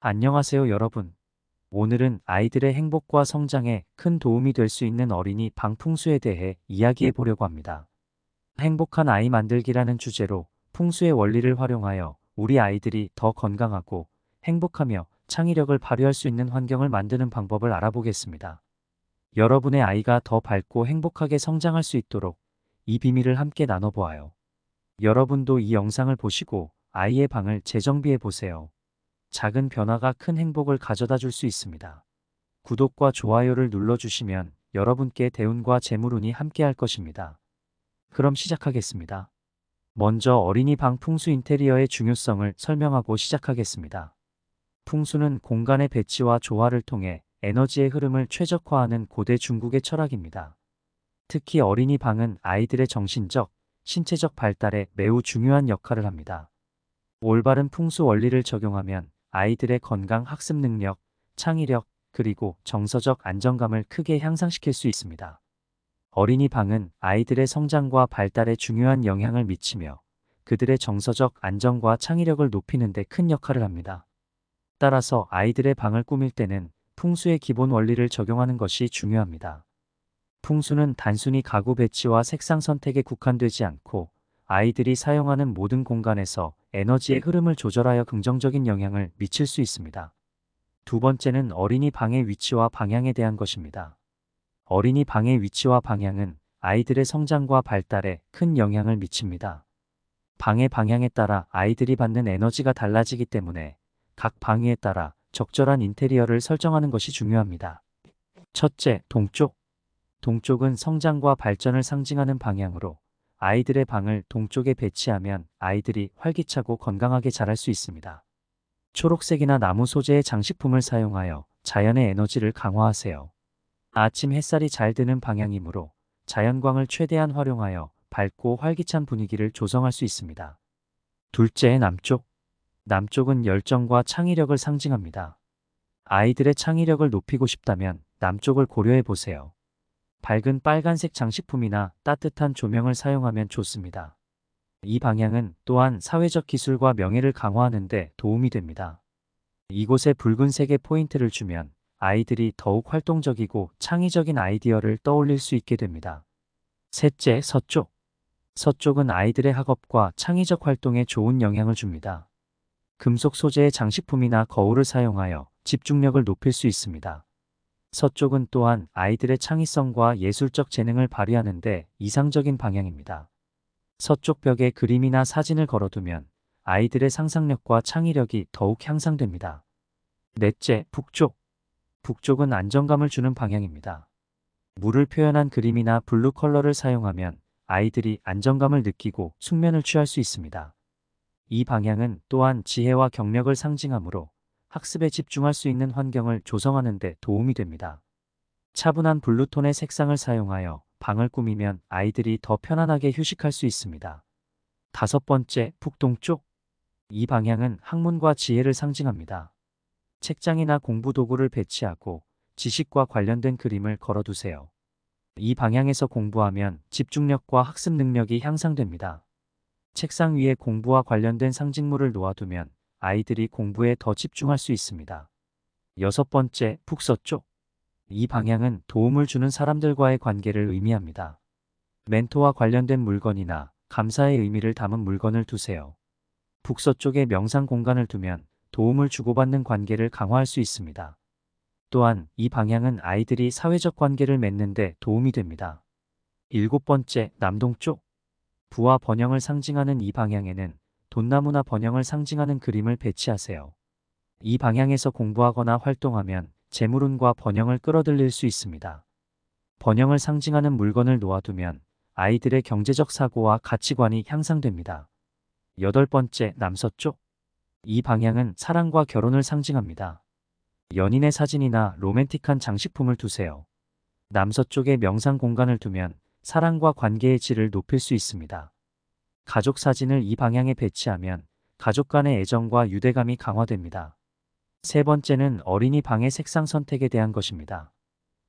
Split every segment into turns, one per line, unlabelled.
안녕하세요 여러분. 오늘은 아이들의 행복과 성장에 큰 도움이 될 수 있는 어린이 방풍수에 대해 이야기해 보려고 합니다. 행복한 아이 만들기라는 주제로 풍수의 원리를 활용하여 우리 아이들이 더 건강하고 행복하며 창의력을 발휘할 수 있는 환경을 만드는 방법을 알아보겠습니다. 여러분의 아이가 더 밝고 행복하게 성장할 수 있도록 이 비밀을 함께 나눠보아요. 여러분도 이 영상을 보시고 아이의 방을 재정비해 보세요. 작은 변화가 큰 행복을 가져다 줄 수 있습니다. 구독과 좋아요를 눌러주시면 여러분께 대운과 재물운이 함께할 것입니다. 그럼 시작하겠습니다. 먼저 어린이 방 풍수 인테리어의 중요성을 설명하고 시작하겠습니다. 풍수는 공간의 배치와 조화를 통해 에너지의 흐름을 최적화하는 고대 중국의 철학입니다. 특히 어린이 방은 아이들의 정신적, 신체적 발달에 매우 중요한 역할을 합니다. 올바른 풍수 원리를 적용하면 아이들의 건강 학습 능력, 창의력, 그리고 정서적 안정감을 크게 향상시킬 수 있습니다. 어린이 방은 아이들의 성장과 발달에 중요한 영향을 미치며 그들의 정서적 안정과 창의력을 높이는 데 큰 역할을 합니다. 따라서 아이들의 방을 꾸밀 때는 풍수의 기본 원리를 적용하는 것이 중요합니다. 풍수는 단순히 가구 배치와 색상 선택에 국한되지 않고 아이들이 사용하는 모든 공간에서 에너지의 흐름을 조절하여 긍정적인 영향을 미칠 수 있습니다. 두 번째는 어린이 방의 위치와 방향에 대한 것입니다. 어린이 방의 위치와 방향은 아이들의 성장과 발달에 큰 영향을 미칩니다. 방의 방향에 따라 아이들이 받는 에너지가 달라지기 때문에 각 방위에 따라 적절한 인테리어를 설정하는 것이 중요합니다. 첫째, 동쪽. 동쪽은 성장과 발전을 상징하는 방향으로 아이들의 방을 동쪽에 배치하면 아이들이 활기차고 건강하게 자랄 수 있습니다. 초록색이나 나무 소재의 장식품을 사용하여 자연의 에너지를 강화하세요. 아침 햇살이 잘 드는 방향이므로 자연광을 최대한 활용하여 밝고 활기찬 분위기를 조성할 수 있습니다. 둘째, 남쪽. 남쪽은 열정과 창의력을 상징합니다. 아이들의 창의력을 높이고 싶다면 남쪽을 고려해 보세요. 밝은 빨간색 장식품이나 따뜻한 조명을 사용하면 좋습니다. 이 방향은 또한 사회적 기술과 명예를 강화하는 데 도움이 됩니다. 이곳에 붉은색의 포인트를 주면 아이들이 더욱 활동적이고 창의적인 아이디어를 떠올릴 수 있게 됩니다. 셋째, 서쪽. 서쪽은 아이들의 학업과 창의적 활동에 좋은 영향을 줍니다. 금속 소재의 장식품이나 거울을 사용하여 집중력을 높일 수 있습니다. 서쪽은 또한 아이들의 창의성과 예술적 재능을 발휘하는데 이상적인 방향입니다. 서쪽 벽에 그림이나 사진을 걸어두면 아이들의 상상력과 창의력이 더욱 향상됩니다. 넷째, 북쪽. 북쪽은 안정감을 주는 방향입니다. 물을 표현한 그림이나 블루 컬러를 사용하면 아이들이 안정감을 느끼고 숙면을 취할 수 있습니다. 이 방향은 또한 지혜와 경력을 상징하므로 학습에 집중할 수 있는 환경을 조성하는 데 도움이 됩니다. 차분한 블루톤의 색상을 사용하여 방을 꾸미면 아이들이 더 편안하게 휴식할 수 있습니다. 다섯 번째, 북동쪽. 이 방향은 학문과 지혜를 상징합니다. 책장이나 공부 도구를 배치하고 지식과 관련된 그림을 걸어두세요. 이 방향에서 공부하면 집중력과 학습 능력이 향상됩니다. 책상 위에 공부와 관련된 상징물을 놓아두면 아이들이 공부에 더 집중할 수 있습니다. 여섯 번째, 북서쪽. 이 방향은 도움을 주는 사람들과의 관계를 의미합니다. 멘토와 관련된 물건이나 감사의 의미를 담은 물건을 두세요. 북서쪽에 명상 공간을 두면 도움을 주고받는 관계를 강화할 수 있습니다. 또한 이 방향은 아이들이 사회적 관계를 맺는 데 도움이 됩니다. 일곱 번째, 남동쪽. 부와 번영을 상징하는 이 방향에는 돈나무나 번영을 상징하는 그림을 배치하세요. 이 방향에서 공부하거나 활동하면 재물운과 번영을 끌어들일 수 있습니다. 번영을 상징하는 물건을 놓아두면 아이들의 경제적 사고와 가치관이 향상됩니다. 여덟 번째, 남서쪽. 이 방향은 사랑과 결혼을 상징합니다. 연인의 사진이나 로맨틱한 장식품을 두세요. 남서쪽에 명상 공간을 두면 사랑과 관계의 질을 높일 수 있습니다. 가족 사진을 이 방향에 배치하면 가족 간의 애정과 유대감이 강화됩니다. 세 번째는 어린이 방의 색상 선택에 대한 것입니다.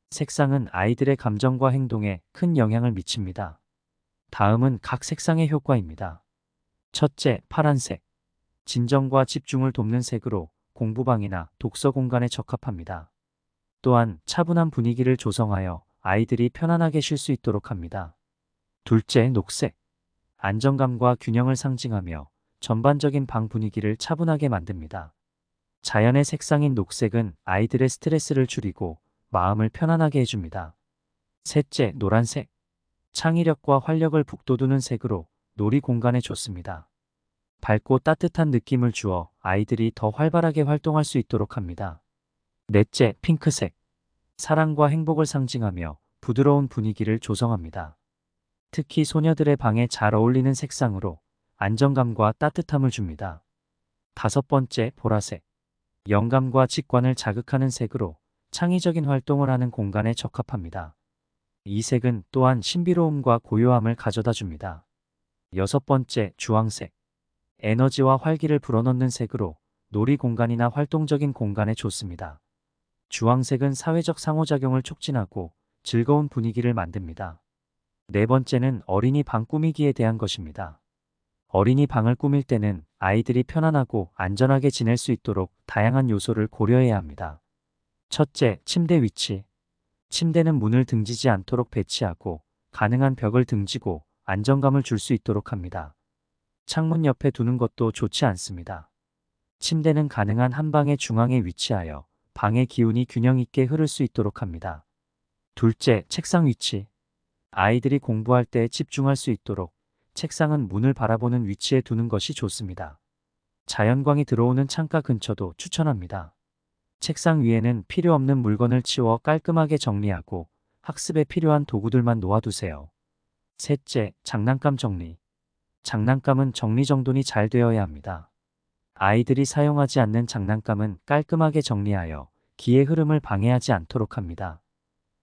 색상은 아이들의 감정과 행동에 큰 영향을 미칩니다. 다음은 각 색상의 효과입니다. 첫째, 파란색. 진정과 집중을 돕는 색으로 공부방이나 독서 공간에 적합합니다. 또한 차분한 분위기를 조성하여 아이들이 편안하게 쉴 수 있도록 합니다. 둘째, 녹색. 안정감과 균형을 상징하며 전반적인 방 분위기를 차분하게 만듭니다. 자연의 색상인 녹색은 아이들의 스트레스를 줄이고 마음을 편안하게 해줍니다. 셋째, 노란색. 창의력과 활력을 북돋우는 색으로 놀이 공간에 좋습니다. 밝고 따뜻한 느낌을 주어 아이들이 더 활발하게 활동할 수 있도록 합니다. 넷째, 핑크색. 사랑과 행복을 상징하며 부드러운 분위기를 조성합니다. 특히 소녀들의 방에 잘 어울리는 색상으로 안정감과 따뜻함을 줍니다. 다섯 번째, 보라색. 영감과 직관을 자극하는 색으로 창의적인 활동을 하는 공간에 적합합니다. 이 색은 또한 신비로움과 고요함을 가져다 줍니다. 여섯 번째, 주황색. 에너지와 활기를 불어넣는 색으로 놀이 공간이나 활동적인 공간에 좋습니다. 주황색은 사회적 상호작용을 촉진하고 즐거운 분위기를 만듭니다. 네 번째는 어린이 방 꾸미기에 대한 것입니다. 어린이 방을 꾸밀 때는 아이들이 편안하고 안전하게 지낼 수 있도록 다양한 요소를 고려해야 합니다. 첫째, 침대 위치. 침대는 문을 등지지 않도록 배치하고 가능한 벽을 등지고 안정감을 줄 수 있도록 합니다. 창문 옆에 두는 것도 좋지 않습니다. 침대는 가능한 한 방의 중앙에 위치하여 방의 기운이 균형 있게 흐를 수 있도록 합니다. 둘째, 책상 위치. 아이들이 공부할 때 집중할 수 있도록 책상은 문을 바라보는 위치에 두는 것이 좋습니다. 자연광이 들어오는 창가 근처도 추천합니다. 책상 위에는 필요 없는 물건을 치워 깔끔하게 정리하고 학습에 필요한 도구들만 놓아두세요. 셋째, 장난감 정리. 장난감은 정리정돈이 잘 되어야 합니다. 아이들이 사용하지 않는 장난감은 깔끔하게 정리하여 기의 흐름을 방해하지 않도록 합니다.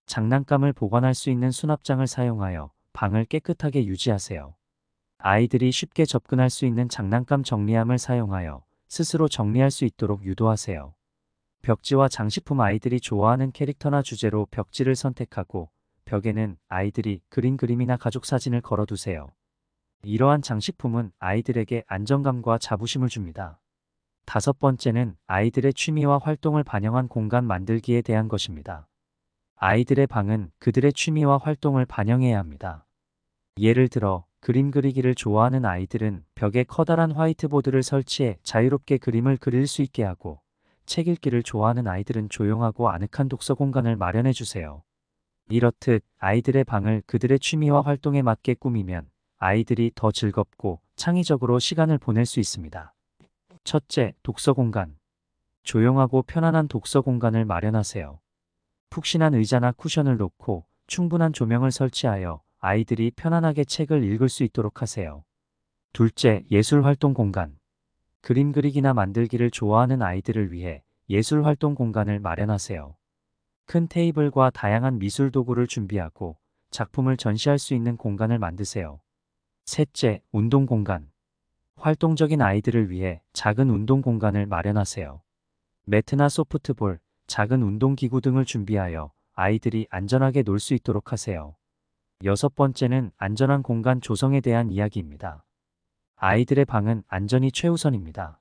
장난감을 보관할 수 있는 수납장을 사용하여 방을 깨끗하게 유지하세요. 아이들이 쉽게 접근할 수 있는 장난감 정리함을 사용하여 스스로 정리할 수 있도록 유도하세요. 벽지와 장식품 아이들이 좋아하는 캐릭터나 주제로 벽지를 선택하고 벽에는 아이들이 그린 그림이나 가족 사진을 걸어두세요. 이러한 장식품은 아이들에게 안정감과 자부심을 줍니다. 다섯 번째는 아이들의 취미와 활동을 반영한 공간 만들기에 대한 것입니다. 아이들의 방은 그들의 취미와 활동을 반영해야 합니다. 예를 들어 그림 그리기를 좋아하는 아이들은 벽에 커다란 화이트보드를 설치해 자유롭게 그림을 그릴 수 있게 하고 책 읽기를 좋아하는 아이들은 조용하고 아늑한 독서 공간을 마련해 주세요. 이렇듯 아이들의 방을 그들의 취미와 활동에 맞게 꾸미면 아이들이 더 즐겁고 창의적으로 시간을 보낼 수 있습니다. 첫째, 독서 공간. 조용하고 편안한 독서 공간을 마련하세요. 푹신한 의자나 쿠션을 놓고 충분한 조명을 설치하여 아이들이 편안하게 책을 읽을 수 있도록 하세요. 둘째, 예술 활동 공간. 그림 그리기나 만들기를 좋아하는 아이들을 위해 예술 활동 공간을 마련하세요. 큰 테이블과 다양한 미술 도구를 준비하고 작품을 전시할 수 있는 공간을 만드세요. 셋째, 운동 공간. 활동적인 아이들을 위해 작은 운동 공간을 마련하세요. 매트나 소프트볼, 작은 운동기구 등을 준비하여 아이들이 안전하게 놀 수 있도록 하세요. 여섯 번째는 안전한 공간 조성에 대한 이야기입니다. 아이들의 방은 안전이 최우선입니다.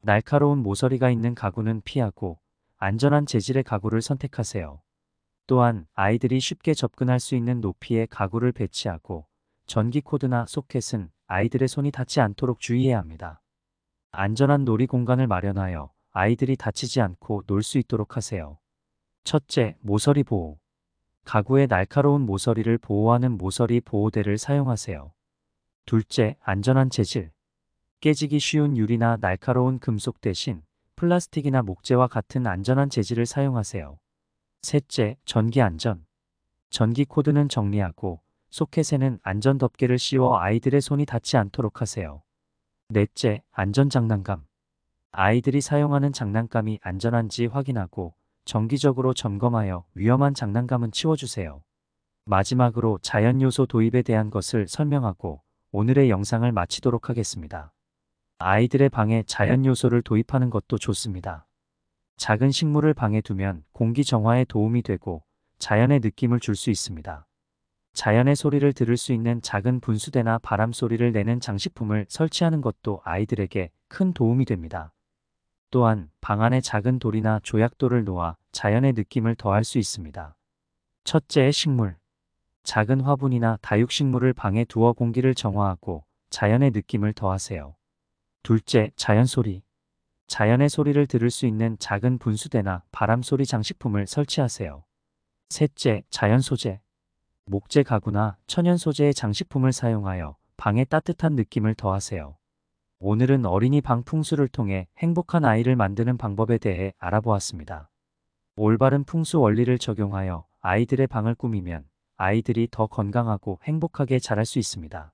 날카로운 모서리가 있는 가구는 피하고 안전한 재질의 가구를 선택하세요. 또한 아이들이 쉽게 접근할 수 있는 높이의 가구를 배치하고 전기 코드나 소켓은 아이들의 손이 닿지 않도록 주의해야 합니다. 안전한 놀이 공간을 마련하여 아이들이 다치지 않고 놀 수 있도록 하세요. 첫째, 모서리 보호. 가구의 날카로운 모서리를 보호하는 모서리 보호대를 사용하세요. 둘째, 안전한 재질. 깨지기 쉬운 유리나 날카로운 금속 대신 플라스틱이나 목재와 같은 안전한 재질을 사용하세요. 셋째, 전기 안전. 전기 코드는 정리하고 소켓에는 안전 덮개를 씌워 아이들의 손이 닿지 않도록 하세요. 넷째, 안전 장난감. 아이들이 사용하는 장난감이 안전한지 확인하고 정기적으로 점검하여 위험한 장난감은 치워주세요. 마지막으로 자연 요소 도입에 대한 것을 설명하고 오늘의 영상을 마치도록 하겠습니다. 아이들의 방에 자연 요소를 도입하는 것도 좋습니다. 작은 식물을 방에 두면 공기 정화에 도움이 되고 자연의 느낌을 줄 수 있습니다. 자연의 소리를 들을 수 있는 작은 분수대나 바람 소리를 내는 장식품을 설치하는 것도 아이들에게 큰 도움이 됩니다. 또한 방 안에 작은 돌이나 조약돌을 놓아 자연의 느낌을 더할 수 있습니다. 첫째, 식물. 작은 화분이나 다육식물을 방에 두어 공기를 정화하고 자연의 느낌을 더하세요. 둘째, 자연 소리. 자연의 소리를 들을 수 있는 작은 분수대나 바람소리 장식품을 설치하세요. 셋째, 자연 소재. 목재 가구나 천연 소재의 장식품을 사용하여 방에 따뜻한 느낌을 더하세요. 오늘은 어린이 방 풍수를 통해 행복한 아이를 만드는 방법에 대해 알아보았습니다. 올바른 풍수 원리를 적용하여 아이들의 방을 꾸미면 아이들이 더 건강하고 행복하게 자랄 수 있습니다.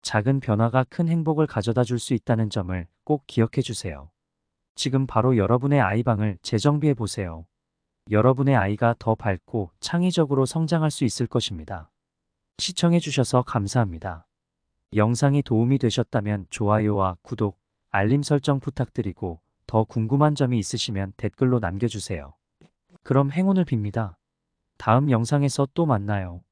작은 변화가 큰 행복을 가져다 줄 수 있다는 점을 꼭 기억해 주세요. 지금 바로 여러분의 아이방을 재정비해 보세요. 여러분의 아이가 더 밝고 창의적으로 성장할 수 있을 것입니다. 시청해 주셔서 감사합니다. 영상이 도움이 되셨다면 좋아요와 구독, 알림 설정 부탁드리고 더 궁금한 점이 있으시면 댓글로 남겨주세요. 그럼 행운을 빕니다. 다음 영상에서 또 만나요.